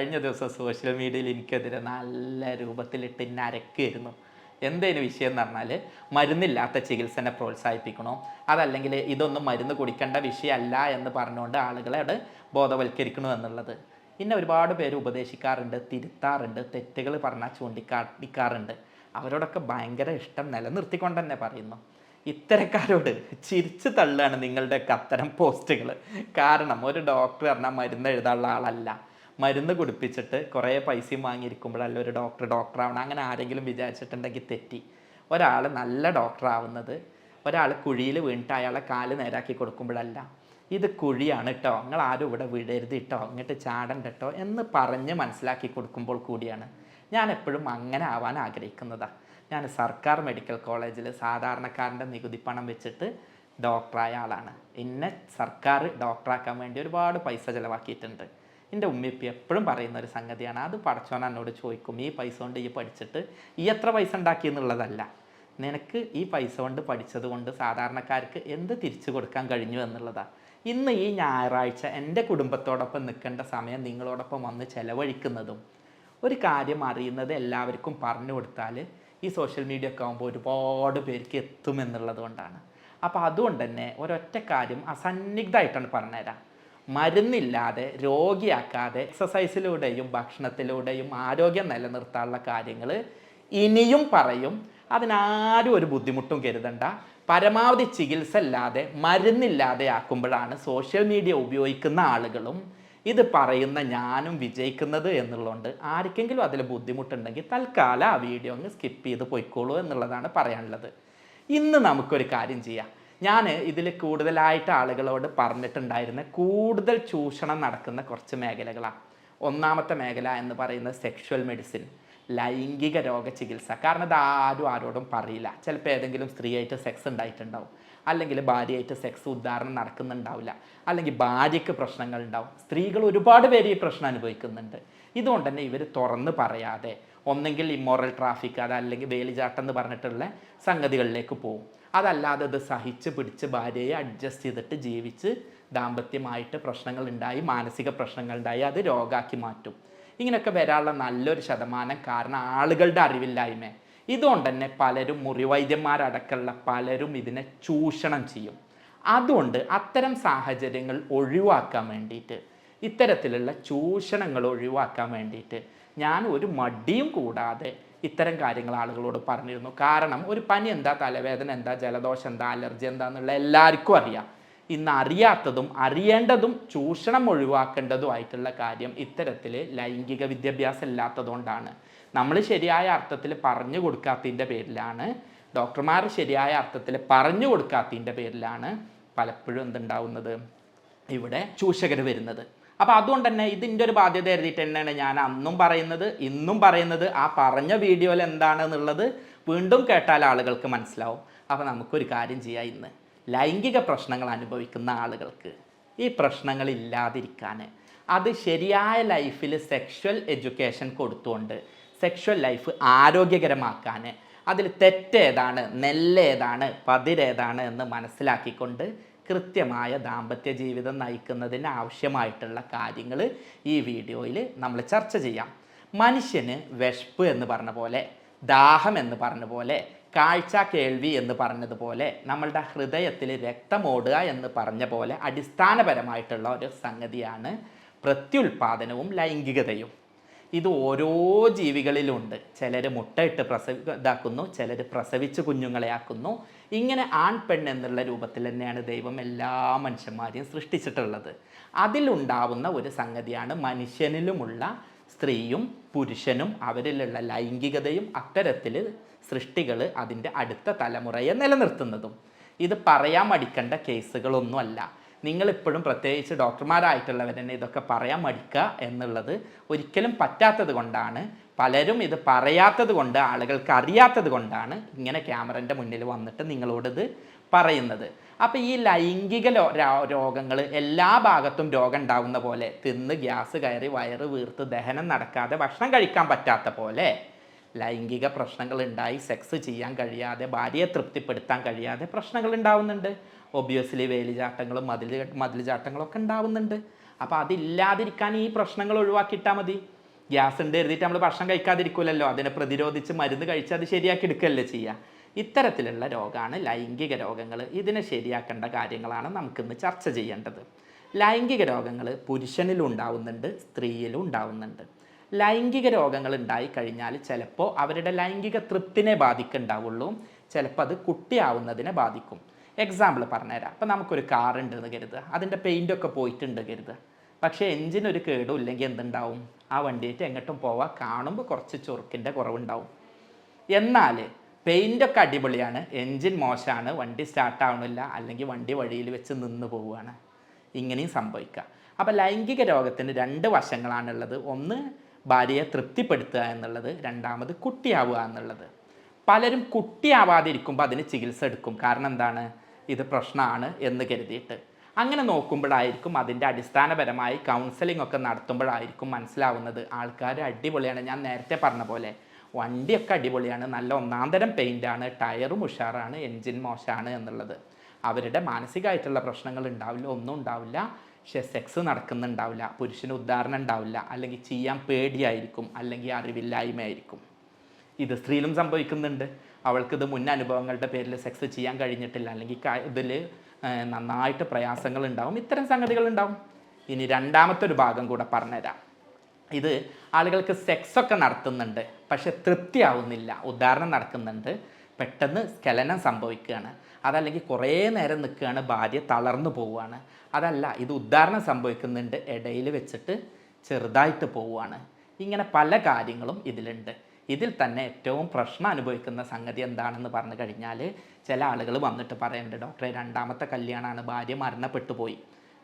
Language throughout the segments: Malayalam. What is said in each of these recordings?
കഴിഞ്ഞ ദിവസം സോഷ്യൽ മീഡിയയിൽ എനിക്കെതിരെ നല്ല രൂപത്തിലിട്ട് ഇന്നെ എന്തേലും വിഷയം എന്ന് പറഞ്ഞാൽ മരുന്നില്ലാത്ത ചികിത്സനെ പ്രോത്സാഹിപ്പിക്കണോ? അതല്ലെങ്കിൽ ഇതൊന്നും മരുന്ന് കുടിക്കേണ്ട വിഷയമല്ല എന്ന് പറഞ്ഞുകൊണ്ട് ആളുകളെ അവിടെ ബോധവൽക്കരിക്കണോ എന്നുള്ളത്. പിന്നെ ഒരുപാട് പേര് ഉപദേശിക്കാറുണ്ട് തിരുത്താറുണ്ട് തെറ്റുകൾ പറഞ്ഞാൽ ചൂണ്ടിക്കാട്ടിക്കാറുണ്ട്. അവരോടൊക്കെ ഭയങ്കര ഇഷ്ടം നിലനിർത്തിക്കൊണ്ട് തന്നെ പറയുന്നു. ഇത്തരക്കാരോട് ചിരിച്ചു തള്ളുകയാണ് നിങ്ങളുടെയൊക്കെ അത്തരം പോസ്റ്റുകൾ കാരണം ഒരു ഡോക്ടർ പറഞ്ഞാൽ മരുന്ന് എഴുതാനുള്ള ആളല്ല. മരുന്ന് കുടിപ്പിച്ചിട്ട് കുറേ പൈസയും വാങ്ങിയിരിക്കുമ്പോഴല്ല ഒരു ഡോക്ടർ ഡോക്ടർ ആവണം. അങ്ങനെ ആരെങ്കിലും വിചാരിച്ചിട്ടുണ്ടെങ്കിൽ തെറ്റി. ഒരാൾ നല്ല ഡോക്ടർ ആവുന്നത് ഒരാൾ കുഴിയിൽ വീണിട്ട് അയാളെ കാൽ നേരാക്കി കൊടുക്കുമ്പോഴല്ല. ഇത് കുഴിയാണ് കേട്ടോ നിങ്ങൾ ആരും ഇവിടെ വിടരുത് കേട്ടോ ഇങ്ങോട്ട് ചാടണ്ട കേട്ടോ എന്ന് പറഞ്ഞ് മനസ്സിലാക്കി കൊടുക്കുമ്പോൾ കൂടിയാണ്. ഞാൻ എപ്പോഴും അങ്ങനെ ആവാൻ ആഗ്രഹിക്കുന്നതാണ് ഞാൻ സർക്കാർ മെഡിക്കൽ കോളേജിൽ സാധാരണക്കാരന്റെ നികുതി പണം വെച്ചിട്ട് ഡോക്ടറായ ആളാണ്. എന്നെ സർക്കാർ ഡോക്ടറാക്കാൻ വേണ്ടി ഒരുപാട് പൈസ ചിലവാക്കിയിട്ടുണ്ട്. എന്റെ ഉമ്മിപ്പി എപ്പോഴും പറയുന്ന ഒരു സംഗതിയാണ്. അത് പടച്ചോൻ എന്നോട് ചോദിക്കും ഈ പൈസ കൊണ്ട് ഈ പഠിച്ചിട്ട് ഈ എത്ര പൈസ ഉണ്ടാക്കി എന്നുള്ളതല്ല. നിനക്ക് ഈ പൈസ കൊണ്ട് പഠിച്ചത് കൊണ്ട് സാധാരണക്കാർക്ക് എന്ത് തിരിച്ചു കൊടുക്കാൻ കഴിഞ്ഞു എന്നുള്ളതാണ് ഇന്ന് ഈ ഞായറാഴ്ച എന്റെ കുടുംബത്തോടൊപ്പം നിൽക്കേണ്ട സമയം നിങ്ങളോടൊപ്പം വന്ന് ചെലവഴിക്കുന്നതും ഒരു കാര്യം അറിയുന്നത് എല്ലാവർക്കും പറഞ്ഞു കൊടുത്താൽ ഈ സോഷ്യൽ മീഡിയ ഒക്കെ ആകുമ്പോൾ ഒരുപാട് പേർക്ക് എത്തുമെന്നുള്ളത് കൊണ്ടാണ്. അപ്പോൾ അതുകൊണ്ട് തന്നെ ഒരൊറ്റ കാര്യം അസന്നിഗ്ധമായിട്ടാണ് പറഞ്ഞുതരാം. മരുന്നില്ലാതെ രോഗിയാക്കാതെ എക്സസൈസിലൂടെയും ഭക്ഷണത്തിലൂടെയും ആരോഗ്യം നിലനിർത്താനുള്ള കാര്യങ്ങൾ ഇനിയും പറയും. അതിനാരും ഒരു ബുദ്ധിമുട്ടും കരുതണ്ട. പരമാവധി ചികിത്സ ഇല്ലാതെ മരുന്നില്ലാതെ ആക്കുമ്പോഴാണ് സോഷ്യൽ മീഡിയ ഉപയോഗിക്കുന്ന ആളുകളും ഇത് പറയുന്ന ഞാനും വിജയിക്കുന്നത് എന്നുള്ളതുകൊണ്ട് ആർക്കെങ്കിലും അതിൽ ബുദ്ധിമുട്ടുണ്ടെങ്കിൽ തൽക്കാലം ആ വീഡിയോ അങ്ങ് സ്കിപ്പ് ചെയ്ത് പോയിക്കോളൂ എന്നുള്ളതാണ് പറയാനുള്ളത്. ഇന്ന് നമുക്കൊരു കാര്യം ചെയ്യാം. ഞാൻ ഇതിൽ കൂടുതലായിട്ട് ആളുകളോട് പറഞ്ഞിട്ടുണ്ടായിരുന്ന കൂടുതൽ ചൂഷണം നടക്കുന്ന കുറച്ച് മേഖലകളാണ് ഒന്നാമത്തെ മേഖല എന്ന് പറയുന്നത് സെക്ഷുവൽ മെഡിസിൻ ലൈംഗിക രോഗ ചികിത്സ കാരണം ഇത് ആരും ആരോടും പറയില്ല. ചിലപ്പോൾ ഏതെങ്കിലും സ്ത്രീയായിട്ട് സെക്സ് ഉണ്ടായിട്ടുണ്ടാവും. അല്ലെങ്കിൽ ഭാര്യയായിട്ട് സെക്സ് ഉദ്ധാരണം നടക്കുന്നുണ്ടാവില്ല. അല്ലെങ്കിൽ ഭാര്യയ്ക്ക് പ്രശ്നങ്ങൾ ഉണ്ടാവും. സ്ത്രീകൾ ഒരുപാട് പേര് ഈ പ്രശ്നം അനുഭവിക്കുന്നുണ്ട്. ഇതുകൊണ്ട് തന്നെ ഇവർ തുറന്ന് പറയാതെ ഒന്നെങ്കിൽ ഇമ്മോറൽ ട്രാഫിക് അതല്ലെങ്കിൽ വേലിചാട്ടം എന്ന് പറഞ്ഞിട്ടുള്ള സംഗതികളിലേക്ക് പോകും. അതല്ലാതെ ഇത് സഹിച്ച് പിടിച്ച് ഭാര്യയെ അഡ്ജസ്റ്റ് ചെയ്തിട്ട് ജീവിച്ച് ദാമ്പത്യമായിട്ട് പ്രശ്നങ്ങൾ ഉണ്ടായി മാനസിക പ്രശ്നങ്ങൾ ഉണ്ടായി അത് രോഗാക്കി മാറ്റും. ഇങ്ങനെയൊക്കെ വരാനുള്ള നല്ലൊരു ശതമാനം കാരണം ആളുകളുടെ അറിവില്ലായ്മ. ഇതുകൊണ്ട് തന്നെ പലരും മുറിവൈദ്യന്മാരടക്കമുള്ള പലരും ഇതിനെ ചൂഷണം ചെയ്യും. അതുകൊണ്ട് അത്തരം സാഹചര്യങ്ങൾ ഒഴിവാക്കാൻ വേണ്ടിയിട്ട് ഇത്തരത്തിലുള്ള ചൂഷണങ്ങൾ ഒഴിവാക്കാൻ വേണ്ടിയിട്ട് ഞാൻ ഒരു മടിയും കൂടാതെ ഇത്തരം കാര്യങ്ങൾ ആളുകളോട് പറഞ്ഞിരുന്നു. കാരണം ഒരു പനി എന്താ തലവേദന എന്താ ജലദോഷം എന്താ അലർജി എന്താന്നുള്ള എല്ലാവർക്കും അറിയാം. ഇന്ന് അറിയാത്തതും അറിയേണ്ടതും ചൂഷണം ഒഴിവാക്കേണ്ടതുമായിട്ടുള്ള കാര്യം ഇത്തരത്തിൽ ലൈംഗിക വിദ്യാഭ്യാസം ഇല്ലാത്തതുകൊണ്ടാണ്. നമ്മൾ ശരിയായ അർത്ഥത്തിൽ പറഞ്ഞു കൊടുക്കാത്തതിന്റെ പേരിലാണ്. ഡോക്ടർമാർ ശരിയായ അർത്ഥത്തിൽ പറഞ്ഞു കൊടുക്കാത്തതിന്റെ പേരിലാണ് പലപ്പോഴും എന്തുണ്ടാവുന്നത്? ഇവിടെ ചൂഷകർ വരുന്നത്. അപ്പോൾ അതുകൊണ്ട് തന്നെ ഇതിന്റെ ഒരു ബാധ്യത എഴുതിയിട്ട് തന്നെയാണ് ഞാൻ അന്നും പറയുന്നത് ഇന്നും പറയുന്നത്. ആ പറഞ്ഞ വീഡിയോയിൽ എന്താണെന്നുള്ളത് വീണ്ടും കേട്ടാൽ ആളുകൾക്ക് മനസ്സിലാവും. അപ്പോൾ നമുക്കൊരു കാര്യം ചെയ്യാം ഇന്ന്. ലൈംഗിക പ്രശ്നങ്ങൾ അനുഭവിക്കുന്ന ആളുകൾക്ക് ഈ പ്രശ്നങ്ങൾ ഇല്ലാതിരിക്കാൻ അത് ശരിയായ ലൈഫിൽ സെക്ഷൽ എഡ്യൂക്കേഷൻ കൊടുത്തുകൊണ്ട് സെക്ഷൽ ലൈഫ് ആരോഗ്യകരമാക്കാൻ അതിൽ തെറ്റേതാണ് നെല്ലേതാണ് പതിരേതാണ് എന്ന് മനസ്സിലാക്കിക്കൊണ്ട് കൃത്യമായ ദാമ്പത്യ ജീവിതം നയിക്കുന്നതിന് ആവശ്യമായിട്ടുള്ള കാര്യങ്ങൾ ഈ വീഡിയോയിൽ നമ്മൾ ചർച്ച ചെയ്യാം. മനുഷ്യന് വിശപ്പ് എന്ന് പറഞ്ഞ പോലെ ദാഹം എന്ന് പറഞ്ഞ പോലെ കാഴ്ച കേൾവി എന്ന് പറഞ്ഞതുപോലെ നമ്മളുടെ ഹൃദയത്തിൽ രക്തമോടുക എന്ന് പറഞ്ഞ പോലെ അടിസ്ഥാനപരമായിട്ടുള്ള ഒരു സംഗതിയാണ് പ്രത്യുൽപാദനവും ലൈംഗികതയും. ഇത് ഓരോ ജീവികളിലുണ്ട്. ചിലർ മുട്ടയിട്ട് പ്രസവി ഇതാക്കുന്നു ചിലർ പ്രസവിച്ച് കുഞ്ഞുങ്ങളെ ആക്കുന്നു. ഇങ്ങനെ ആൺ പെൺ എന്നുള്ള രൂപത്തിൽ തന്നെയാണ് ദൈവം എല്ലാ മനുഷ്യന്മാരെയും സൃഷ്ടിച്ചിട്ടുള്ളത്. അതിലുണ്ടാവുന്ന ഒരു സംഗതിയാണ് മനുഷ്യനിലുമുള്ള സ്ത്രീയും പുരുഷനും അവരിലുള്ള ലൈംഗികതയും അത്തരത്തിൽ സൃഷ്ടികൾ അതിന്റെ അടുത്ത തലമുറയെ നിലനിർത്തുന്നതും. ഇത് പറയാൻ മടിക്കേണ്ട കേസുകളൊന്നുമല്ല. നിങ്ങളിപ്പോഴും പ്രത്യേകിച്ച് ഡോക്ടർമാരായിട്ടുള്ളവർ തന്നെ ഇതൊക്കെ പറയാൻ മടിക്കുക എന്നുള്ളത് ഒരിക്കലും പറ്റാത്തത് കൊണ്ടാണ്. പലരും ഇത് പറയാത്തത് കൊണ്ട് ആളുകൾക്ക് അറിയാത്തത് കൊണ്ടാണ് ഇങ്ങനെ ക്യാമറന്റെ മുന്നിൽ വന്നിട്ട് നിങ്ങളോടിത് പറയുന്നത്. അപ്പോൾ ഈ ലൈംഗിക രോഗങ്ങൾ എല്ലാ ഭാഗത്തും രോഗം ഉണ്ടാവുന്ന പോലെ തിന്ന് ഗ്യാസ് കയറി വയറ് വീർത്ത് ദഹനം നടക്കാതെ ഭക്ഷണം കഴിക്കാൻ പറ്റാത്ത പോലെ ലൈംഗിക പ്രശ്നങ്ങൾ ഉണ്ടായി സെക്സ് ചെയ്യാൻ കഴിയാതെ ഭാര്യയെ തൃപ്തിപ്പെടുത്താൻ കഴിയാതെ പ്രശ്നങ്ങൾ ഉണ്ടാവുന്നുണ്ട്. ഒബിയസ്ലി വേലിചാട്ടങ്ങളും മതിൽ മതിൽ ചാട്ടങ്ങളും ഒക്കെ ഉണ്ടാവുന്നുണ്ട്. അപ്പോൾ അതില്ലാതിരിക്കാൻ ഈ പ്രശ്നങ്ങൾ ഒഴിവാക്കിയിട്ടാൽ മതി. ഗ്യാസ് ഉണ്ട് എഴുതിയിട്ട് നമ്മൾ ഭക്ഷണം കഴിക്കാതിരിക്കില്ലല്ലോ അതിനെ പ്രതിരോധിച്ച് മരുന്ന് കഴിച്ച് അത് ശരിയാക്കി എടുക്കുകയല്ലേ ചെയ്യുക ഇത്തരത്തിലുള്ള രോഗമാണ് ലൈംഗിക രോഗങ്ങൾ ഇതിനെ ശരിയാക്കേണ്ട കാര്യങ്ങളാണ് നമുക്കിന്ന് ചർച്ച ചെയ്യേണ്ടത്. ലൈംഗിക രോഗങ്ങൾ പുരുഷനിലും ഉണ്ടാവുന്നുണ്ട് സ്ത്രീയിലും ഉണ്ടാവുന്നുണ്ട്. ലൈംഗിക രോഗങ്ങൾ ഉണ്ടായി കഴിഞ്ഞാൽ ചിലപ്പോൾ അവരുടെ ലൈംഗിക തൃപ്തിനെ ബാധിക്കുന്നുണ്ടാവുള്ളൂ ചിലപ്പോൾ അത് കുട്ടിയാവുന്നതിനെ ബാധിക്കും. എക്സാമ്പിൾ പറഞ്ഞുതരാം. അപ്പം നമുക്കൊരു കാർ ഉണ്ട് എന്ന് കരുതുക. അതിന്റെ പെയിന്റൊക്കെ പോയിട്ടുണ്ട് കരുതുക. പക്ഷേ ഒരു കേടും ഇല്ലെങ്കിൽ എന്തുണ്ടാവും? ആ വണ്ടിയിട്ട് എങ്ങോട്ടും പോവാൻ കാണുമ്പോൾ കുറച്ച് ചൊറുക്കിന്റെ കുറവുണ്ടാവും. എന്നാൽ പെയിന്റൊക്കെ അടിപൊളിയാണ്. എൻജിൻ മോശമാണ്. വണ്ടി സ്റ്റാർട്ട് ആവണില്ല. അല്ലെങ്കിൽ വണ്ടി വഴിയിൽ വെച്ച് നിന്ന് പോവുകയാണ്. ഇങ്ങനെയും സംഭവിക്കുക അപ്പോൾ ലൈംഗിക രോഗത്തിന് രണ്ട് വശങ്ങളാണുള്ളത്. ഒന്ന് ഭാര്യയെ തൃപ്തിപ്പെടുത്തുക എന്നുള്ളത്. രണ്ടാമത് കുട്ടിയാവുക എന്നുള്ളത്. പലരും കുട്ടിയാവാതിരിക്കുമ്പോൾ അതിന് ചികിത്സ എടുക്കും. കാരണം എന്താണ്? ഇത് പ്രശ്നമാണ് എന്ന് കരുതിയിട്ട്. അങ്ങനെ നോക്കുമ്പോഴായിരിക്കും അതിന്റെ അടിസ്ഥാനപരമായി കൗൺസിലിംഗ് ഒക്കെ നടത്തുമ്പോഴായിരിക്കും മനസ്സിലാവുന്നത്. ആൾക്കാർ അടിപൊളിയാണ്. ഞാൻ നേരത്തെ പറഞ്ഞ പോലെ വണ്ടിയൊക്കെ അടിപൊളിയാണ്. നല്ല ഒന്നാം തരം പെയിന്റാണ് ടയറും ഉഷാറാണ്. എൻജിൻ മോശമാണ് എന്നുള്ളത്. അവരുടെ മാനസികമായിട്ടുള്ള പ്രശ്നങ്ങൾ ഉണ്ടാവില്ല. ഒന്നും ഉണ്ടാവില്ല. പക്ഷേ സെക്സ് നടക്കുന്നുണ്ടാവില്ല. പുരുഷന് ഉദാഹരണം ഉണ്ടാവില്ല. അല്ലെങ്കിൽ ചെയ്യാൻ പേടിയായിരിക്കും. അല്ലെങ്കിൽ അറിവില്ലായ്മയായിരിക്കും. ഇത് സ്ത്രീയിലും സംഭവിക്കുന്നുണ്ട്. അവൾക്കിത് മുൻ അനുഭവങ്ങളുടെ പേരിൽ സെക്സ് ചെയ്യാൻ കഴിഞ്ഞിട്ടില്ല. അല്ലെങ്കിൽ ഇതിൽ നന്നായിട്ട് പ്രയാസങ്ങൾ ഉണ്ടാവും. ഇത്തരം സംഗതികൾ ഉണ്ടാവും. ഇനി രണ്ടാമത്തെ ഒരു ഭാഗം കൂടെ പറഞ്ഞുതരാം. ഇത് ആളുകൾക്ക് സെക്സ് ഒക്കെ നടത്തുന്നുണ്ട് പക്ഷെ തൃപ്തിയാവുന്നില്ല. ഉദാഹരണം നടക്കുന്നുണ്ട്. പെട്ടെന്ന് സ്കലനം സംഭവിക്കുകയാണ്. അതല്ലെങ്കിൽ കുറേ നേരം നിൽക്കുകയാണ്. ഭാര്യ തളർന്നു പോവുകയാണ്. അതല്ല ഇത് ഉദാഹരണം സംഭവിക്കുന്നുണ്ട്. ഇടയിൽ വെച്ചിട്ട് ചെറുതായിട്ട് പോവുകയാണ്. ഇങ്ങനെ പല കാര്യങ്ങളും ഇതിലുണ്ട്. ഇതിൽ തന്നെ ഏറ്റവും പ്രശ്നം അനുഭവിക്കുന്ന സംഗതി എന്താണെന്ന് പറഞ്ഞു കഴിഞ്ഞാൽ ചില ആളുകൾ വന്നിട്ട് പറയുന്നുണ്ട് ഡോക്ടറെ രണ്ടാമത്തെ കല്യാണമാണ് ഭാര്യ മരണപ്പെട്ടു പോയി.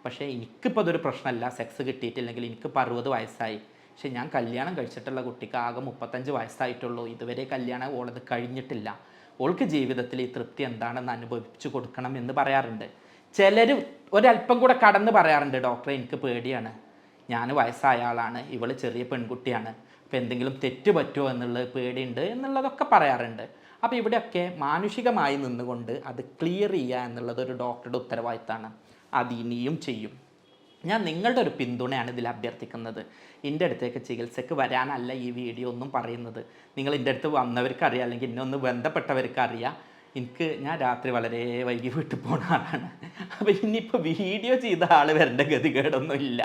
പക്ഷേ എനിക്കിപ്പോൾ അതൊരു പ്രശ്നമല്ല. സെക്സ് കിട്ടിയിട്ടില്ലെങ്കിൽ എനിക്കിപ്പോൾ അറുപത് വയസ്സായി. പക്ഷേ ഞാൻ കല്യാണം കഴിച്ചിട്ടുള്ള കുട്ടിക്ക് ആകെ മുപ്പത്തഞ്ച് വയസ്സായിട്ടുള്ളൂ. ഇതുവരെ കല്യാണം ഓളത് കഴിഞ്ഞിട്ടില്ല. ഓൾക്ക് ജീവിതത്തിൽ ഈ തൃപ്തി എന്താണെന്ന് അനുഭവിച്ചു കൊടുക്കണം എന്ന് പറയാറുണ്ട്. ചിലർ ഒരല്പം കൂടെ കടന്ന് പറയാറുണ്ട് ഡോക്ടറെ എനിക്ക് പേടിയാണ്. ഞാൻ വയസ്സായ ആളാണ്. ഇവൾ ചെറിയ പെൺകുട്ടിയാണ്. അപ്പോൾ എന്തെങ്കിലും തെറ്റ് പറ്റുമോ എന്നുള്ള പേടിയുണ്ട് എന്നുള്ളതൊക്കെ പറയാറുണ്ട്. അപ്പോൾ ഇവിടെയൊക്കെ മാനുഷികമായി നിന്നുകൊണ്ട് അത് ക്ലിയർ ചെയ്യുക എന്നുള്ളത് ഒരു ഡോക്ടറുടെ ഉത്തരവാദിത്തമാണ് അത് ഇനിയും ചെയ്യും. ഞാൻ നിങ്ങളുടെ ഒരു പിന്തുണയാണ് ഇതിൽ അഭ്യർത്ഥിക്കുന്നത്. എന്റെ അടുത്തേക്ക് ചികിത്സയ്ക്ക് വരാനല്ല ഈ വീഡിയോ ഒന്നും പറയുന്നത്. നിങ്ങൾ എന്റെ അടുത്ത് വന്നവർക്ക് അറിയാം അല്ലെങ്കിൽ എന്നെ ഒന്ന് ബന്ധപ്പെട്ടവർക്ക് അറിയാം എനിക്ക് ഞാൻ രാത്രി വളരെ വൈകി വീട്ടിൽ പോണ ആളാണ്. അപ്പോൾ ഇനിയിപ്പോൾ വീഡിയോ ചെയ്ത ആൾ വരേണ്ട ഗതികേടൊന്നും ഇല്ല.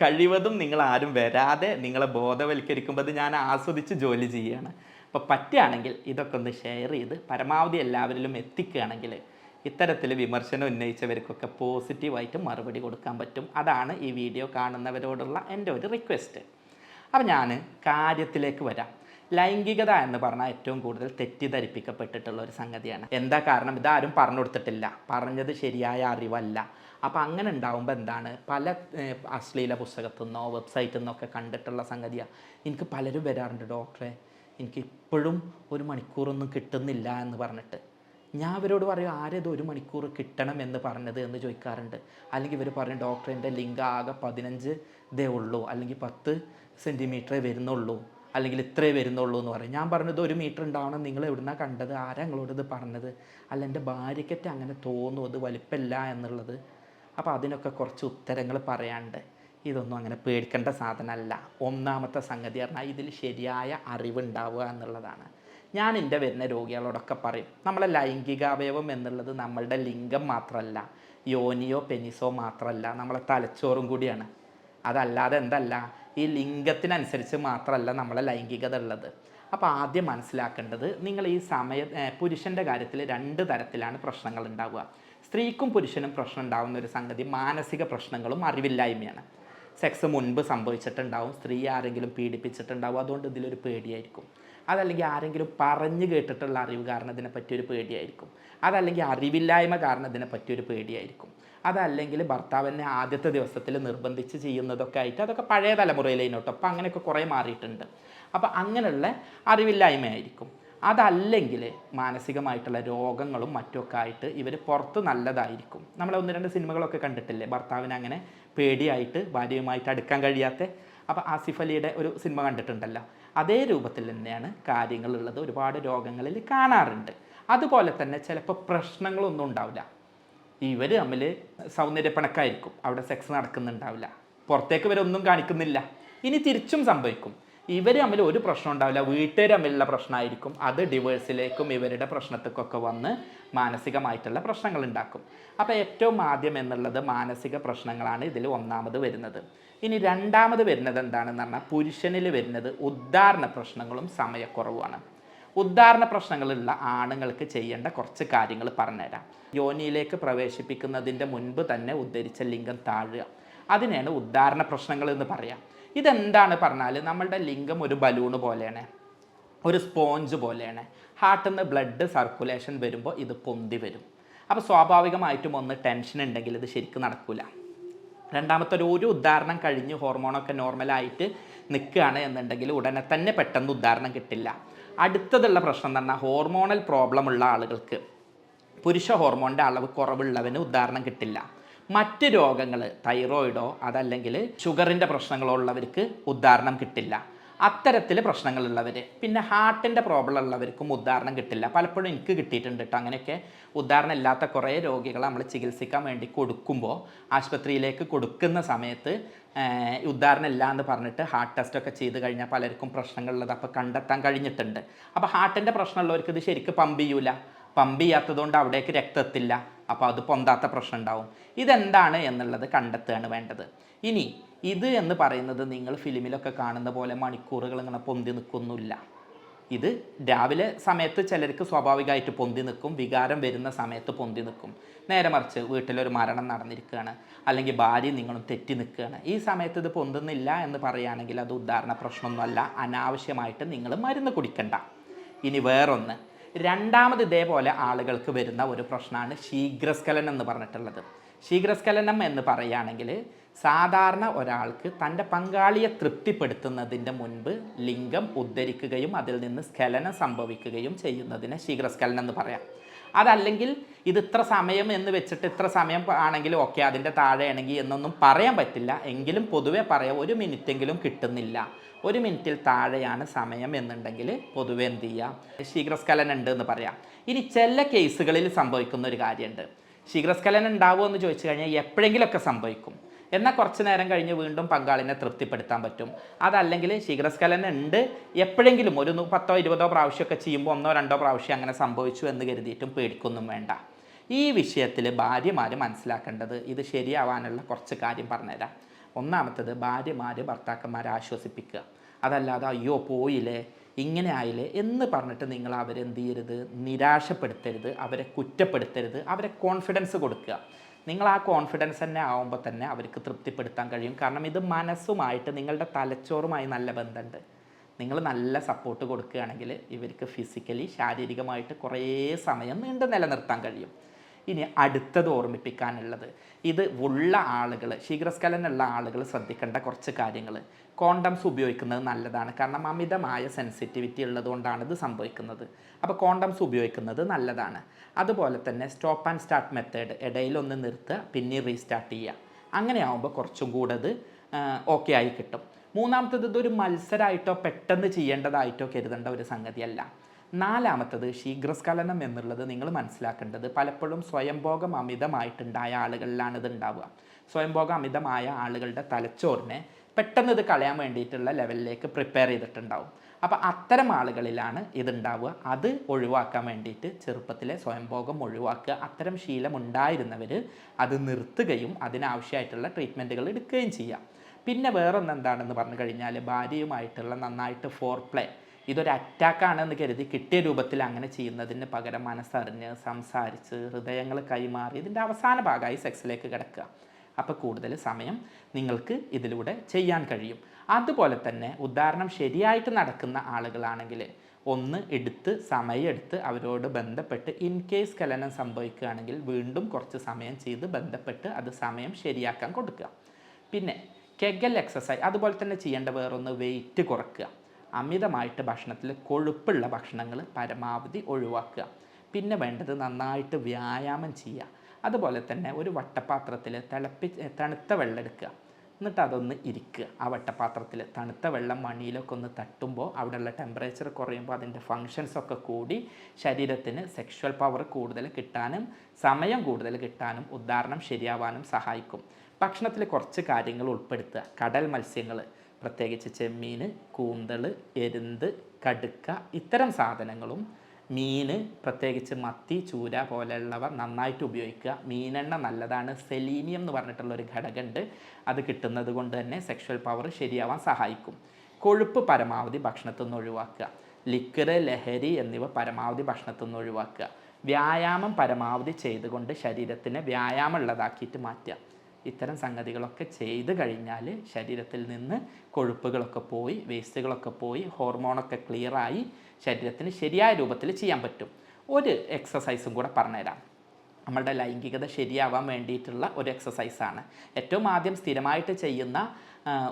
കഴിവതും നിങ്ങൾ ആരും വരാതെ നിങ്ങളെ ബോധവൽക്കരിക്കുമ്പോൾ ഞാൻ ആസ്വദിച്ച് ജോലി ചെയ്യുകയാണ് അപ്പോൾ പറ്റുകയാണെങ്കിൽ ഇതൊക്കെ ഒന്ന് ഷെയർ ചെയ്ത് പരമാവധി എല്ലാവരിലും എത്തിക്കുകയാണെങ്കിൽ ഇത്തരത്തിൽ വിമർശനം ഉന്നയിച്ചവർക്കൊക്കെ പോസിറ്റീവായിട്ട് മറുപടി കൊടുക്കാൻ പറ്റും. അതാണ് ഈ വീഡിയോ കാണുന്നവരോടുള്ള എന്റെ ഒരു റിക്വസ്റ്റ്. അപ്പോൾ ഞാൻ കാര്യത്തിലേക്ക് വരാം. ലൈംഗികത എന്ന് പറഞ്ഞാൽ ഏറ്റവും കൂടുതൽ തെറ്റിദ്ധരിപ്പിക്കപ്പെട്ടിട്ടുള്ള ഒരു സംഗതിയാണ്. എന്താ കാരണം? ഇതാരും പറഞ്ഞു കൊടുത്തിട്ടില്ല. പറഞ്ഞത് ശരിയായ അറിവല്ല. അപ്പോൾ അങ്ങനെ ഉണ്ടാവുമ്പോൾ എന്താണ്? പല അശ്ലീല പുസ്തകത്തു നിന്നോ വെബ്സൈറ്റിൽ നിന്നൊക്കെ കണ്ടിട്ടുള്ള സംഗതിയാണ് എനിക്ക് പലരും വരാറുണ്ട് ഡോക്ടറെ എനിക്ക് ഇപ്പോഴും ഒരു മണിക്കൂറൊന്നും കിട്ടുന്നില്ല എന്ന് പറഞ്ഞിട്ട്. ഞാൻ അവരോട് പറയും ആരേത് ഒരു മണിക്കൂർ കിട്ടണം എന്ന് പറഞ്ഞത്? എന്ന് ചോദിക്കാറുണ്ട്. അല്ലെങ്കിൽ ഇവർ പറയും ഡോക്ടർ എന്റെ ലിംഗ ആകെ പതിനഞ്ച് ഇതേ ഉള്ളൂ. അല്ലെങ്കിൽ പത്ത് സെന്റിമീറ്ററേ വരുന്നുള്ളൂ. അല്ലെങ്കിൽ ഇത്രേ വരുന്നുള്ളൂ എന്ന് പറയും. ഞാൻ പറഞ്ഞത് ഒരു മീറ്റർ ഉണ്ടാവണം നിങ്ങൾ എവിടുന്നാ കണ്ടത്? ആരാ നിങ്ങളോട് ഇത് പറഞ്ഞത്? അല്ല എന്റെ ഭാര്യയ്ക്കറ്റ് അങ്ങനെ തോന്നും അത് വലിപ്പമില്ല എന്നുള്ളത്. അപ്പോൾ അതിനൊക്കെ കുറച്ച് ഉത്തരങ്ങൾ പറയാണ്ട് ഇതൊന്നും അങ്ങനെ പേടിക്കേണ്ട സാധനമല്ല. ഒന്നാമത്തെ സംഗതി പറഞ്ഞാൽ ഇതിൽ ശരിയായ അറിവുണ്ടാവുക എന്നുള്ളതാണ്. ഞാൻ എന്റെ വരുന്ന രോഗികളോടൊക്കെ പറയും നമ്മളെ ലൈംഗിക അവയവം എന്നുള്ളത് നമ്മളുടെ ലിംഗം മാത്രമല്ല. യോനിയോ പെനിസോ മാത്രമല്ല. നമ്മളെ തലച്ചോറും കൂടിയാണ്. അതല്ലാതെ എന്തല്ല? ഈ ലിംഗത്തിനനുസരിച്ച് മാത്രമല്ല നമ്മളെ ലൈംഗികത ഉള്ളത്. അപ്പോൾ ആദ്യം മനസ്സിലാക്കേണ്ടത് നിങ്ങൾ ഈ സമയ പുരുഷന്റെ കാര്യത്തിൽ രണ്ട് തരത്തിലാണ് പ്രശ്നങ്ങൾ ഉണ്ടാവുക. സ്ത്രീക്കും പുരുഷനും പ്രശ്നം ഉണ്ടാകുന്ന ഒരു സംഗതി മാനസിക പ്രശ്നങ്ങളും അറിവില്ലായ്മയാണ്. സെക്സ് മുൻപ് സംഭവിച്ചിട്ടുണ്ടാവും സ്ത്രീ ആരെങ്കിലും പീഡിപ്പിച്ചിട്ടുണ്ടാവും അതുകൊണ്ട് ഇതിലൊരു പേടിയായിരിക്കും. അതല്ലെങ്കിൽ ആരെങ്കിലും പറഞ്ഞു കേട്ടിട്ടുള്ള അറിവ് കാരണം ഇതിനെ പറ്റിയൊരു പേടിയായിരിക്കും. അതല്ലെങ്കിൽ അറിവില്ലായ്മ കാരണം ഇതിനെ പറ്റിയൊരു പേടിയായിരിക്കും. അതല്ലെങ്കിൽ ഭർത്താവിനെ ആദ്യത്തെ ദിവസത്തിൽ നിർബന്ധിച്ച് ചെയ്യുന്നതൊക്കെ ആയിട്ട് അതൊക്കെ പഴയ തലമുറയിലേനോട്ടോ അപ്പം അങ്ങനെയൊക്കെ കുറേ മാറിയിട്ടുണ്ട്. അപ്പോൾ അങ്ങനെയുള്ള അറിവില്ലായ്മയായിരിക്കും. അതല്ലെങ്കിൽ മാനസികമായിട്ടുള്ള രോഗങ്ങളും മറ്റുമൊക്കെ ആയിട്ട് ഇവർ പുറത്ത് നല്ലതായിരിക്കും. നമ്മൾ ഒന്ന് രണ്ട് സിനിമകളൊക്കെ കണ്ടിട്ടില്ലേ? ഭർത്താവിനെ അങ്ങനെ പേടിയായിട്ട് ഭാര്യയുമായിട്ട് അടുക്കാൻ കഴിയാത്ത. അപ്പോൾ ആസിഫ് അലിയുടെ ഒരു സിനിമ കണ്ടിട്ടുണ്ടല്ലോ. അതേ രൂപത്തിൽ തന്നെയാണ് കാര്യങ്ങളുള്ളത് ഒരുപാട് രോഗങ്ങളിൽ കാണാറുണ്ട്. അതുപോലെ തന്നെ ചിലപ്പോൾ പ്രശ്നങ്ങളൊന്നും ഉണ്ടാവില്ല. ഇവർ തമ്മിൽ സൗന്ദര്യപ്പണക്കായിരിക്കും. അവിടെ സെക്സ് നടക്കുന്നുണ്ടാവില്ല. പുറത്തേക്ക് ഇവരൊന്നും കാണിക്കുന്നില്ല. ഇനി തിരിച്ചും സംഭവിക്കും. ഇവർ തമ്മിൽ ഒരു പ്രശ്നം ഉണ്ടാവില്ല. വീട്ടുകാർ തമ്മിലുള്ള പ്രശ്നമായിരിക്കും. അത് ഡിവേഴ്സിലേക്കും ഇവരുടെ പ്രശ്നത്തേക്കൊക്കെ വന്ന് മാനസികമായിട്ടുള്ള പ്രശ്നങ്ങൾ ഉണ്ടാക്കും. അപ്പോൾ ഏറ്റവും ആദ്യം എന്നുള്ളത് മാനസിക പ്രശ്നങ്ങളാണ് ഇതിൽ ഒന്നാമത് വരുന്നത്. ഇനി രണ്ടാമത് വരുന്നത് എന്താണെന്ന് പറഞ്ഞാൽ പുരുഷനിൽ വരുന്നത് ഉദ്ധാരണ പ്രശ്നങ്ങളും സമയക്കുറവുമാണ്. ഉദ്ധാരണ പ്രശ്നങ്ങളുള്ള ആണുങ്ങൾക്ക് ചെയ്യേണ്ട കുറച്ച് കാര്യങ്ങൾ പറഞ്ഞുതരാം. യോനിയിലേക്ക് പ്രവേശിപ്പിക്കുന്നതിന്റെ മുൻപ് തന്നെ ഉദ്ധരിച്ച ലിംഗം താഴുക. അതിനെയാണ് ഉദ്ധാരണ പ്രശ്നങ്ങൾ എന്ന് പറയാം. ഇതെന്താണ് പറഞ്ഞാൽ നമ്മളുടെ ലിംഗം ഒരു ബലൂണ് പോലെയാണ്. ഒരു സ്പോഞ്ച് പോലെയാണ്. ഹാർട്ടിൽ നിന്ന് ബ്ലഡ് സർക്കുലേഷൻ വരുമ്പോൾ ഇത് പൊന്തി വരും. അപ്പോൾ സ്വാഭാവികമായിട്ടും ഒന്ന് ടെൻഷൻ ഉണ്ടെങ്കിൽ ഇത് ശരിക്കും നടക്കില്ല രണ്ടാമത്തെ ഒരു ഒരു ഉദാഹരണം കഴിഞ്ഞ് ഹോർമോണൊക്കെ നോർമലായിട്ട് നിൽക്കുകയാണ് എന്നുണ്ടെങ്കിൽ ഉടനെ തന്നെ പെട്ടെന്ന് ഉദാഹരണം കിട്ടില്ല. അടുത്തതുള്ള പ്രശ്നം എന്ന് പറഞ്ഞാൽ ഹോർമോണൽ പ്രോബ്ലം ഉള്ള ആളുകൾക്ക് പുരുഷ ഹോർമോണിന്റെ അളവ് കുറവുള്ളവന് ഉദാഹരണം കിട്ടില്ല. മറ്റ് രോഗങ്ങൾ തൈറോയിഡോ അതല്ലെങ്കിൽ ഷുഗറിന്റെ പ്രശ്നങ്ങളോ ഉള്ളവർക്ക് ഉദാഹരണം കിട്ടില്ല. അത്തരത്തിൽ പ്രശ്നങ്ങളുള്ളവർ പിന്നെ ഹാർട്ടിന്റെ പ്രോബ്ലം ഉള്ളവർക്കും ഉദാഹരണം കിട്ടില്ല. പലപ്പോഴും എനിക്ക് കിട്ടിയിട്ടുണ്ട് കേട്ടോ അങ്ങനെയൊക്കെ. ഉദാഹരണം ഇല്ലാത്ത കുറേ രോഗികളെ നമ്മൾ ചികിത്സിക്കാൻ വേണ്ടി കൊടുക്കുമ്പോൾ ആശുപത്രിയിലേക്ക് കൊടുക്കുന്ന സമയത്ത് ഉദാഹരണം ഇല്ല എന്ന് പറഞ്ഞിട്ട് ഹാർട്ട് ടെസ്റ്റ് ഒക്കെ ചെയ്ത് കഴിഞ്ഞാൽ പലർക്കും പ്രശ്നങ്ങളുള്ളത് അപ്പോൾ കണ്ടെത്താൻ കഴിഞ്ഞിട്ടുണ്ട്. അപ്പോൾ ഹാർട്ടിന്റെ പ്രശ്നമുള്ളവർക്ക് ഇത് ശരിക്കും പമ്പ് ചെയ്യൂല. പമ്പ് ചെയ്യാത്തതുകൊണ്ട് അവിടേക്ക് രക്തം എത്തില്ല അപ്പോൾ അത് പൊന്താത്ത പ്രശ്നം ഉണ്ടാവും. ഇതെന്താണ് എന്നുള്ളത് കണ്ടെത്തുകയാണ് വേണ്ടത്. ഇനി ഇത് എന്ന് പറയുന്നത് നിങ്ങൾ ഫിലിമിലൊക്കെ കാണുന്ന പോലെ മണിക്കൂറുകൾ ഇങ്ങനെ പൊന്തി നിൽക്കുന്നില്ല. ഇത് രാവിലെ സമയത്ത് ചിലർക്ക് സ്വാഭാവികമായിട്ട് പൊന്തി നിൽക്കും. വികാരം വരുന്ന സമയത്ത് പൊന്തി നിൽക്കും. നേരെ മറിച്ച് വീട്ടിലൊരു മരണം നടന്നിരിക്കുകയാണ്. അല്ലെങ്കിൽ ഭാര്യ നിങ്ങളും തെറ്റി നിൽക്കുകയാണ്. ഈ സമയത്ത് ഇത് പൊന്തുന്നില്ല എന്ന് പറയുകയാണെങ്കിൽ അത് ഉദാഹരണ പ്രശ്നമൊന്നുമല്ല. അനാവശ്യമായിട്ട് നിങ്ങൾ മരുന്ന് കുടിക്കണ്ട. ഇനി വേറൊന്ന്. രണ്ടാമത് ഇതേപോലെ ആളുകൾക്ക് വരുന്ന ഒരു പ്രശ്നമാണ് ശീഘ്രസ്ഖലനം എന്ന് പറഞ്ഞിട്ടുള്ളത്. ശീഘ്രസ്ഖലനം എന്ന് പറയുകയാണെങ്കിൽ സാധാരണ ഒരാൾക്ക് തന്റെ പങ്കാളിയെ തൃപ്തിപ്പെടുത്തുന്നതിന്റെ മുൻപ് ലിംഗം ഉദ്ധരിക്കുകയും അതിൽ നിന്ന് സ്ഖലനം സംഭവിക്കുകയും ചെയ്യുന്നതിനെ ശീഘ്രസ്ഖലനം എന്ന് പറയാം. അതല്ലെങ്കിൽ ഇത് ഇത്ര സമയം എന്ന് വെച്ചിട്ട് ഇത്ര സമയം ആണെങ്കിൽ ഓക്കെ അതിന്റെ താഴെയാണെങ്കിൽ എന്നൊന്നും പറയാൻ പറ്റില്ല. എങ്കിലും പൊതുവെ പറയാം ഒരു മിനിറ്റെങ്കിലും കിട്ടുന്നില്ല. ഒരു മിനിറ്റിൽ താഴെയാണ് സമയം എന്നുണ്ടെങ്കിൽ പൊതുവെ എന്ത് ചെയ്യാം? ശീഘ്രസ്ഖലനം ഉണ്ട് എന്ന് പറയാം. ഇനി ചില കേസുകളിൽ സംഭവിക്കുന്ന ഒരു കാര്യമുണ്ട്. ശീഘ്രസ്ഖലനം ഉണ്ടാവുമോ എന്ന് ചോദിച്ചു കഴിഞ്ഞാൽ എപ്പോഴെങ്കിലുമൊക്കെ സംഭവിക്കും. എന്നാൽ കുറച്ച് നേരം കഴിഞ്ഞ് വീണ്ടും പങ്കാളിനെ തൃപ്തിപ്പെടുത്താൻ പറ്റും. അതല്ലെങ്കിൽ ശീഘ്രസ്ഖലനം ഉണ്ട്. എപ്പോഴെങ്കിലും ഒരു പത്തോ ഇരുപതോ പ്രാവശ്യമൊക്കെ ചെയ്യുമ്പോൾ ഒന്നോ രണ്ടോ പ്രാവശ്യം അങ്ങനെ സംഭവിച്ചു എന്ന് കരുതിയിട്ടും പേടിക്കൊന്നും വേണ്ട. ഈ വിഷയത്തിൽ ഭാര്യമാർ മനസ്സിലാക്കേണ്ടത് ഇത് ശരിയാവാനുള്ള കുറച്ച് കാര്യം പറഞ്ഞുതരാം. ഒന്നാമത്തത് ഭാര്യമാർ ഭർത്താക്കന്മാരെ ആശ്വസിപ്പിക്കുക. അതല്ലാതെ അയ്യോ പോയില്ലേ ഇങ്ങനെ ആയില്ലേ എന്ന് പറഞ്ഞിട്ട് നിങ്ങൾ അവരെ എന്ത് ചെയ്യരുത്? നിരാശപ്പെടുത്തരുത്. അവരെ കുറ്റപ്പെടുത്തരുത്. അവരെ കോൺഫിഡൻസ് കൊടുക്കുക. നിങ്ങൾ ആ കോൺഫിഡൻസ് തന്നെ ആവുമ്പോൾ തന്നെ അവർക്ക് തൃപ്തിപ്പെടുത്താൻ കഴിയും. കാരണം ഇത് മനസ്സുമായിട്ട് നിങ്ങളുടെ തലച്ചോറുമായി നല്ല ബന്ധമുണ്ട്. നിങ്ങൾ നല്ല സപ്പോർട്ട് കൊടുക്കുകയാണെങ്കിൽ ഇവർക്ക് ഫിസിക്കലി ശാരീരികമായിട്ട് കുറേ സമയം നീണ്ടു നിലനിർത്താൻ കഴിയും. ഇനി അടുത്തത് ഓർമ്മിപ്പിക്കാനുള്ളത്. ഇത് ഉള്ള ആളുകൾ ശീഘ്രസ്ഖലനുള്ള ആളുകൾ ശ്രദ്ധിക്കേണ്ട കുറച്ച് കാര്യങ്ങൾ. കോണ്ടംസ് ഉപയോഗിക്കുന്നത് നല്ലതാണ്. കാരണം അമിതമായ സെൻസിറ്റിവിറ്റി ഉള്ളതുകൊണ്ടാണ് ഇത് സംഭവിക്കുന്നത്. അപ്പോൾ കോണ്ടംസ് ഉപയോഗിക്കുന്നത് നല്ലതാണ്. അതുപോലെ തന്നെ സ്റ്റോപ്പ് ആൻഡ് സ്റ്റാർട്ട് മെത്തേഡ് ഇടയിലൊന്ന് നിർത്തുക പിന്നെ റീസ്റ്റാർട്ട് ചെയ്യുക. അങ്ങനെയാവുമ്പോൾ കുറച്ചും കൂടെ അത് ഓക്കെ ആയി കിട്ടും. മൂന്നാമത്തത് ഇതൊരു മത്സരമായിട്ടോ പെട്ടെന്ന് ചെയ്യേണ്ടതായിട്ടോ കരുതേണ്ട ഒരു സംഗതിയല്ല. നാലാമത്തത് ശീഘ്രസ്ഖലനം എന്നുള്ളത് നിങ്ങൾ മനസ്സിലാക്കേണ്ടത് പലപ്പോഴും സ്വയംഭോഗം അമിതമായിട്ടുണ്ടായ ആളുകളിലാണ് ഇത് ഉണ്ടാവുക സ്വയംഭോഗം അമിതമായ ആളുകളുടെ തലച്ചോറിനെ പെട്ടെന്ന് ഇത് കളയാൻ വേണ്ടിയിട്ടുള്ള ലെവലിലേക്ക് പ്രിപ്പയർ ചെയ്തിട്ടുണ്ടാവും. അപ്പോൾ അത്തരം ആളുകളിലാണ് ഇതുണ്ടാവുക. അത് ഒഴിവാക്കാൻ വേണ്ടിയിട്ട് ചെറുപ്പത്തിലെ സ്വയംഭോഗം ഒഴിവാക്കുക. അത്തരം ശീലം ഉണ്ടായിരുന്നവർ അത് നിർത്തുകയും അതിനാവശ്യമായിട്ടുള്ള ട്രീറ്റ്മെന്റുകൾ എടുക്കുകയും ചെയ്യാം പിന്നെ വേറൊന്ന് എന്താണെന്ന് പറഞ്ഞു കഴിഞ്ഞാൽ ഭാര്യയുമായിട്ടുള്ള നന്നായിട്ട് ഫോർ പ്ലേ ഇതൊരു അറ്റാക്കാണെന്ന് കരുതി കിട്ടിയ രൂപത്തിൽ അങ്ങനെ ചെയ്യുന്നതിന് പകരം മനസ്സറിഞ്ഞ് സംസാരിച്ച് ഹൃദയങ്ങൾ കൈമാറി ഇതിന്റെ അവസാന ഭാഗമായി സെക്സിലേക്ക് കിടക്കുക. അപ്പോൾ കൂടുതൽ സമയം നിങ്ങൾക്ക് ഇതിലൂടെ ചെയ്യാൻ കഴിയും. അതുപോലെ തന്നെ ഉദാഹരണം ശരിയായിട്ട് നടക്കുന്ന ആളുകളാണെങ്കിൽ ഒന്ന് എടുത്ത് സമയമെടുത്ത് അവരോട് ബന്ധപ്പെട്ട് ഇൻ കേസ് കലനം സംഭവിക്കുകയാണെങ്കിൽ വീണ്ടും കുറച്ച് സമയം ചെയ്ത് ബന്ധപ്പെട്ട് അത് സമയം ശരിയാക്കാൻ കൊടുക്കുക. പിന്നെ കെഗൽ എക്സസൈസ് അതുപോലെ തന്നെ ചെയ്യേണ്ട വേറൊന്ന് വെയിറ്റ് കുറയ്ക്കുക അമിതമായിട്ട് ഭക്ഷണത്തിൽ കൊഴുപ്പുള്ള ഭക്ഷണങ്ങൾ പരമാവധി ഒഴിവാക്കുക. പിന്നെ വേണ്ടത് നന്നായിട്ട് വ്യായാമം ചെയ്യുക. അതുപോലെ തന്നെ ഒരു വട്ടപാത്രത്തിൽ തിളപ്പി തണുത്ത വെള്ളം എടുക്കുക. എന്നിട്ട് അതൊന്ന് ഇരിക്കുക. ആ വട്ടപാത്രത്തിൽ തണുത്ത വെള്ളം മണിയിലൊക്കെ ഒന്ന് തട്ടുമ്പോൾ അവിടെയുള്ള ടെമ്പറേച്ചർ കുറയുമ്പോൾ അതിന്റെ ഫങ്ഷൻസൊക്കെ കൂടി ശരീരത്തിന് സെക്ഷൽ പവർ കൂടുതൽ കിട്ടാനും സമയം കൂടുതൽ കിട്ടാനും ഉദാഹരണം ശരിയാവാനും സഹായിക്കും. ഭക്ഷണത്തിൽ കുറച്ച് കാര്യങ്ങൾ ഉൾപ്പെടുത്തുക. കടൽ മത്സ്യങ്ങൾ പ്രത്യേകിച്ച് ചെമ്മീൻ കൂന്തൾ എരുന്ത് കടുക്ക ഇത്തരം സാധനങ്ങളും മീൻ പ്രത്യേകിച്ച് മത്തി ചൂര പോലെയുള്ളവ നന്നായിട്ട് ഉപയോഗിക്കുക. മീനെണ്ണ നല്ലതാണ്. സെലീനിയം എന്ന് പറഞ്ഞിട്ടുള്ള ഒരു ഘടകമുണ്ട്. അത് കിട്ടുന്നത് കൊണ്ട് തന്നെ സെക്ഷൽ പവർ ശരിയാവാൻ സഹായിക്കും. കൊഴുപ്പ് പരമാവധി ഭക്ഷണത്തിൽ നിന്ന് ഒഴിവാക്കുക. ലിക്കറ് ലഹരി എന്നിവ പരമാവധി ഭക്ഷണത്തിൽ നിന്ന് ഒഴിവാക്കുക. വ്യായാമം പരമാവധി ചെയ്തുകൊണ്ട് ശരീരത്തിന് വ്യായാമം ഉള്ളതാക്കിയിട്ട് മാറ്റുക. ഇത്തരം സംഗതികളൊക്കെ ചെയ്ത് കഴിഞ്ഞാൽ ശരീരത്തിൽ നിന്ന് കൊഴുപ്പുകളൊക്കെ പോയി വേസ്റ്റുകളൊക്കെ പോയി ഹോർമോണൊക്കെ ക്ലിയറായി ശരീരത്തിന് ശരിയായ രൂപത്തിൽ ചെയ്യാൻ പറ്റും. ഒരു എക്സസൈസും കൂടെ പറഞ്ഞുതരാം. നമ്മളുടെ ലൈംഗികത ശരിയാവാൻ വേണ്ടിയിട്ടുള്ള ഒരു എക്സസൈസാണ് ഏറ്റവും ആദ്യം സ്ഥിരമായിട്ട് ചെയ്യുന്ന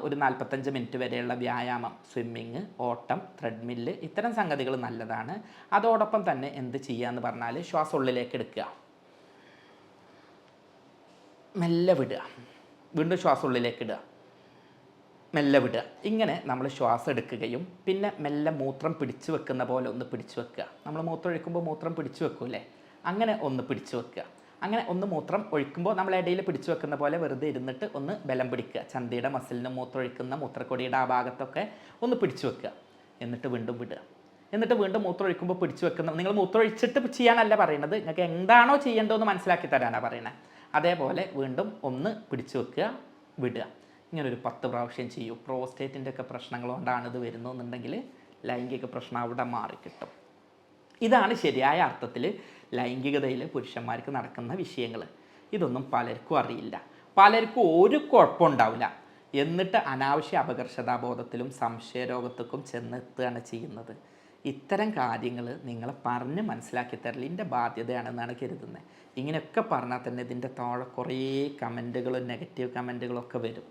ഒരു നാൽപ്പത്തഞ്ച് മിനിറ്റ് വരെയുള്ള വ്യായാമം സ്വിമ്മിങ് ഓട്ടം ത്രെഡ്മില്ല് ഇത്തരം സംഗതികൾ നല്ലതാണ്. അതോടൊപ്പം തന്നെ എന്ത് ചെയ്യുക എന്ന് പറഞ്ഞാൽ ശ്വാസം ഉള്ളിലേക്ക് എടുക്കുക. മെല്ലെ വിടുക. വീണ്ടും ശ്വാസം ഉള്ളിലേക്ക് ഇടുക. മെല്ലെ വിടുക. ഇങ്ങനെ നമ്മൾ ശ്വാസം എടുക്കുകയും പിന്നെ മെല്ലെ മൂത്രം പിടിച്ചു വെക്കുന്ന പോലെ ഒന്ന് പിടിച്ചു വെക്കുക. നമ്മൾ മൂത്രം ഒഴിക്കുമ്പോൾ മൂത്രം പിടിച്ചു വെക്കൂലേ അങ്ങനെ ഒന്ന് പിടിച്ചു വെക്കുക. അങ്ങനെ ഒന്ന് മൂത്രം ഒഴിക്കുമ്പോൾ നമ്മൾ ഇടയിൽ പിടിച്ചു വെക്കുന്ന പോലെ വെറുതെ ഇരുന്നിട്ട് ഒന്ന് ബലം പിടിക്കുക. ചന്തയുടെ മസിലിന് മൂത്രം ഒഴിക്കുന്ന മൂത്രക്കൊടിയുടെ ആ ഭാഗത്തൊക്കെ ഒന്ന് പിടിച്ചു വെക്കുക. എന്നിട്ട് വീണ്ടും വിടുക. എന്നിട്ട് വീണ്ടും മൂത്രം ഒഴിക്കുമ്പോൾ പിടിച്ചു വെക്കുന്ന നിങ്ങൾ മൂത്രം ഒഴിച്ചിട്ട് ചെയ്യാനല്ല പറയുന്നത്. നിങ്ങൾക്ക് എന്താണോ ചെയ്യേണ്ടതെന്ന് മനസ്സിലാക്കി തരാനാണ് പറയുന്നത്. അതേപോലെ വീണ്ടും ഒന്ന് പിടിച്ചു വെക്കുക വിടുക. ഇങ്ങനൊരു പത്ത് പ്രാവശ്യം ചെയ്യൂ. പ്രോസ്റ്റേറ്റിന്റെ ഒക്കെ പ്രശ്നങ്ങൾ കൊണ്ടാണ് ഇത് വരുന്നതെന്നുണ്ടെങ്കിൽ ലൈംഗിക പ്രശ്നം അവിടെ മാറിക്കിട്ടും. ഇതാണ് ശരിയായ അർത്ഥത്തിൽ ലൈംഗികതയിൽ പുരുഷന്മാർക്ക് നടക്കുന്ന വിഷയങ്ങൾ ഇതൊന്നും പലർക്കും അറിയില്ല. പലർക്കും ഒരു കുഴപ്പമുണ്ടാവില്ല. എന്നിട്ട് അനാവശ്യ അപകർഷതാബോധത്തിലും സംശയരോഗത്തേക്കും ചെന്നെത്തുകയാണ് ചെയ്യുന്നത്. ഇത്തരം കാര്യങ്ങൾ നിങ്ങൾ പറഞ്ഞ് മനസ്സിലാക്കി തരൽ ബാധ്യതയാണെന്നാണ് കരുതുന്നത് ഇങ്ങനെയൊക്കെ പറഞ്ഞാൽ തന്നെ ഇതിന്റെ താഴെ കുറേ കമന്റുകളും നെഗറ്റീവ് കമന്റുകളും ഒക്കെ വരും.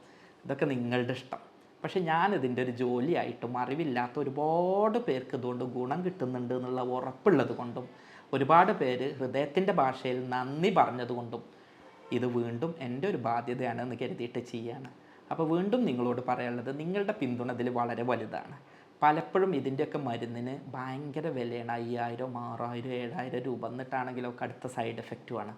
ഇതൊക്കെ നിങ്ങളുടെ ഇഷ്ടം. പക്ഷേ ഞാനിതിന്റെ ഒരു ജോലിയായിട്ടും അറിവില്ലാത്ത ഒരുപാട് പേർക്ക് ഇതുകൊണ്ട് ഗുണം കിട്ടുന്നുണ്ട് എന്നുള്ള ഉറപ്പുള്ളത് കൊണ്ടും ഒരുപാട് പേര് ഹൃദയത്തിന്റെ ഭാഷയിൽ നന്ദി പറഞ്ഞതുകൊണ്ടും ഇത് വീണ്ടും എന്റെ ഒരു ബാധ്യതയാണ് എന്ന് കരുതിയിട്ട് ചെയ്യാണ്. അപ്പോൾ വീണ്ടും നിങ്ങളോട് പറയാനുള്ളത് നിങ്ങളുടെ പിന്തുണ ഇതിൽ വളരെ വലുതാണ്. പലപ്പോഴും ഇതിന്റെയൊക്കെ മരുന്നിന് ഭയങ്കര വിലയാണ് അയ്യായിരം ആറായിരം ഏഴായിരം രൂപ എന്നിട്ടാണെങ്കിലൊക്കെ അടുത്ത സൈഡ് എഫക്റ്റുമാണ്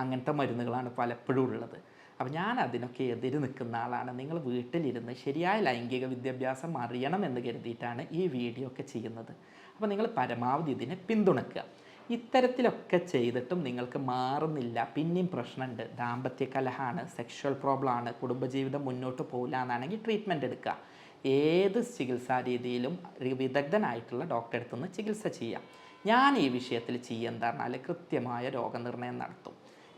അങ്ങനത്തെ മരുന്നുകളാണ് പലപ്പോഴും ഉള്ളത്. അപ്പോൾ ഞാൻ അതിനൊക്കെ എതിര് നിൽക്കുന്ന ആളാണ്. നിങ്ങൾ വീട്ടിലിരുന്ന് ശരിയായ ലൈംഗിക വിദ്യാഭ്യാസം അറിയണം എന്ന് കരുതിയിട്ടാണ് ഈ വീഡിയോ ഒക്കെ ചെയ്യുന്നത്. അപ്പോൾ നിങ്ങൾ പരമാവധി ഇതിനെ പിന്തുണക്കുക. ഇത്തരത്തിലൊക്കെ ചെയ്തിട്ടും നിങ്ങൾക്ക് മാറുന്നില്ല. പിന്നെയും പ്രശ്നമുണ്ട്. ദാമ്പത്യ കലഹമാണ് സെക്ഷൽ പ്രോബ്ലമാണ് കുടുംബജീവിതം മുന്നോട്ട് പോകില്ല എന്നാണെങ്കിൽ ട്രീറ്റ്മെന്റ് എടുക്കുക. ഏത് ചികിത്സാ രീതിയിലും വിദഗ്ധനായിട്ടുള്ള ഡോക്ടറെ അടുത്തുനിന്ന് ചികിത്സ ചെയ്യാം. ഞാൻ ഈ വിഷയത്തിൽ ചെയ്യുന്ന പറഞ്ഞാൽ കൃത്യമായ രോഗനിർണയം നടത്തും.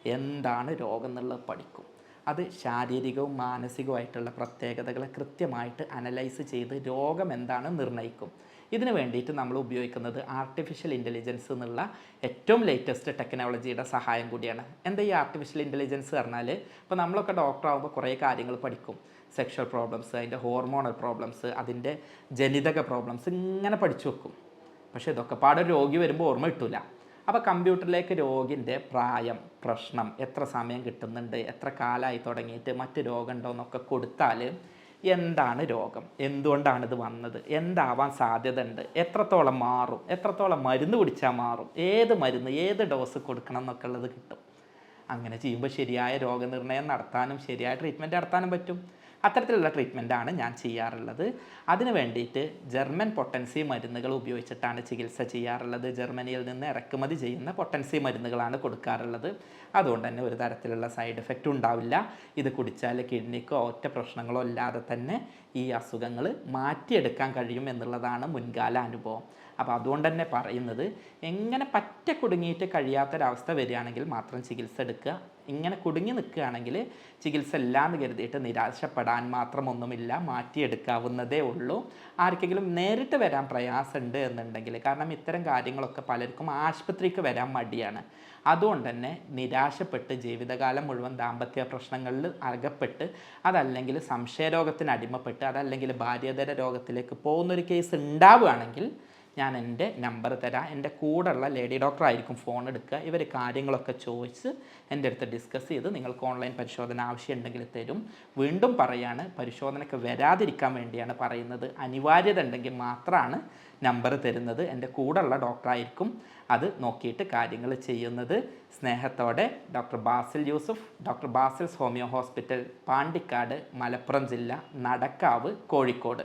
എന്താണ് രോഗം എന്നുള്ളത് പഠിക്കും. അത് ശാരീരികവും മാനസികവുമായിട്ടുള്ള പ്രത്യേകതകളെ കൃത്യമായിട്ട് അനലൈസ് ചെയ്ത് രോഗം എന്താണ് നിർണയിക്കും. ഇതിന് വേണ്ടിയിട്ട് നമ്മൾ ഉപയോഗിക്കുന്നത് ആർട്ടിഫിഷ്യൽ ഇന്റലിജൻസ് എന്നുള്ള ഏറ്റവും ലേറ്റസ്റ്റ് ടെക്നോളജിയുടെ സഹായം കൂടിയാണ്. എന്താ ഈ ആർട്ടിഫിഷ്യൽ ഇന്റലിജൻസ് പറഞ്ഞാൽ? ഇപ്പോൾ നമ്മളൊക്കെ ഡോക്ടർ ആകുമ്പോൾ കുറേ കാര്യങ്ങൾ പഠിക്കും. സെക്ഷൽ പ്രോബ്ലംസ് അതിന്റെ ഹോർമോണൽ പ്രോബ്ലംസ് അതിന്റെ ജനിതക പ്രോബ്ലംസ് ഇങ്ങനെ പഠിച്ചു വെക്കും. പക്ഷേ ഇതൊക്കെ പാടെ രോഗി വരുമ്പോൾ ഓർമ്മ കിട്ടില്ല അപ്പോൾ കമ്പ്യൂട്ടറിലേക്ക് രോഗിന്റെ പ്രായം പ്രശ്നം എത്ര സമയം കിട്ടുന്നുണ്ട് എത്ര കാലമായി തുടങ്ങിയിട്ട് മറ്റ് രോഗമുണ്ടോ എന്നൊക്കെ കൊടുത്താൽ എന്താണ് രോഗം? എന്തുകൊണ്ടാണ് ഇത് വന്നത്? എന്താവാൻ സാധ്യത ഉണ്ട് എത്രത്തോളം മാറും? എത്രത്തോളം മരുന്ന് കുടിച്ചാൽ മാറും? ഏത് മരുന്ന് ഏത് ഡോസ് കൊടുക്കണം എന്നൊക്കെ ഉള്ളത് കിട്ടും. അങ്ങനെ ചെയ്യുമ്പോൾ ശരിയായ രോഗനിർണയം നടത്താനും ശരിയായ ട്രീറ്റ്മെന്റ് നടത്താനും പറ്റും. അത്തരത്തിലുള്ള ട്രീറ്റ്മെന്റാണ് ഞാൻ ചെയ്യാറുള്ളത്. അതിന് വേണ്ടിയിട്ട് ജർമ്മൻ പൊട്ടൻസി മരുന്നുകൾ ഉപയോഗിച്ചിട്ടാണ് ചികിത്സ ചെയ്യാറുള്ളത്. ജർമ്മനിയിൽ നിന്ന് ഇറക്കുമതി ചെയ്യുന്ന പൊട്ടൻസി മരുന്നുകളാണ് കൊടുക്കാറുള്ളത്. അതുകൊണ്ട് തന്നെ ഒരു തരത്തിലുള്ള സൈഡ് എഫക്റ്റ് ഉണ്ടാവില്ല. ഇത് കുടിച്ചാൽ കിഡ്നിക്കോ ഒറ്റ പ്രശ്നങ്ങളോ ഇല്ലാതെ തന്നെ ഈ അസുഖങ്ങൾ മാറ്റിയെടുക്കാൻ കഴിയും എന്നുള്ളതാണ് മുൻകാല അനുഭവം. അപ്പോൾ അതുകൊണ്ട് തന്നെ പറയുന്നത് എങ്ങനെ പറ്റ കുടുങ്ങിയിട്ട് കഴിയാത്തൊരവസ്ഥ വരികയാണെങ്കിൽ മാത്രം ചികിത്സ എടുക്കുക. ഇങ്ങനെ കുടുങ്ങി നിൽക്കുകയാണെങ്കിൽ ചികിത്സ ഇല്ലാന്ന് കരുതിയിട്ട് നിരാശപ്പെടാൻ മാത്രമൊന്നുമില്ല മാറ്റിയെടുക്കാവുന്നതേ ഉള്ളൂ. ആർക്കെങ്കിലും നേരിട്ട് വരാൻ പ്രയാസമുണ്ട് എന്നുണ്ടെങ്കിൽ കാരണം ഇത്തരം കാര്യങ്ങളൊക്കെ പലർക്കും ആശുപത്രിക്ക് വരാൻ മടിയാണ്. അതുകൊണ്ട് തന്നെ നിരാശപ്പെട്ട് ജീവിതകാലം മുഴുവൻ ദാമ്പത്യ പ്രശ്നങ്ങളിൽ അകപ്പെട്ട് അതല്ലെങ്കിൽ സംശയരോഗത്തിന് അടിമപ്പെട്ട് അതല്ലെങ്കിൽ ഭാര്യതര രോഗത്തിലേക്ക് പോകുന്നൊരു കേസ് ഉണ്ടാവുകയാണെങ്കിൽ ഞാൻ എന്റെ നമ്പർ തരാം. എന്റെ കൂടെയുള്ള ലേഡി ഡോക്ടർ ആയിരിക്കും ഫോൺ എടുക്കുക. ഇവർ കാര്യങ്ങളൊക്കെ ചോദിച്ച് എന്റെ അടുത്ത് ഡിസ്കസ് ചെയ്ത് നിങ്ങൾക്ക് ഓൺലൈൻ പരിശോധന ആവശ്യമുണ്ടെങ്കിൽ തരും. വീണ്ടും പറയാണ് പരിശോധനയ്ക്ക് വരാതിരിക്കാൻ വേണ്ടിയാണ് പറയുന്നത്. അനിവാര്യത ഉണ്ടെങ്കിൽ മാത്രമാണ് നമ്പർ തരുന്നത്. എന്റെ കൂടെയുള്ള ഡോക്ടറായിരിക്കും അത് നോക്കിയിട്ട് കാര്യങ്ങൾ ചെയ്യുന്നത്. സ്നേഹത്തോടെ doctor Basil Yusuf doctor Basil's homeo hospital Pandikkad Malappuram ജില്ല നടക്കാവ് കോഴിക്കോട്.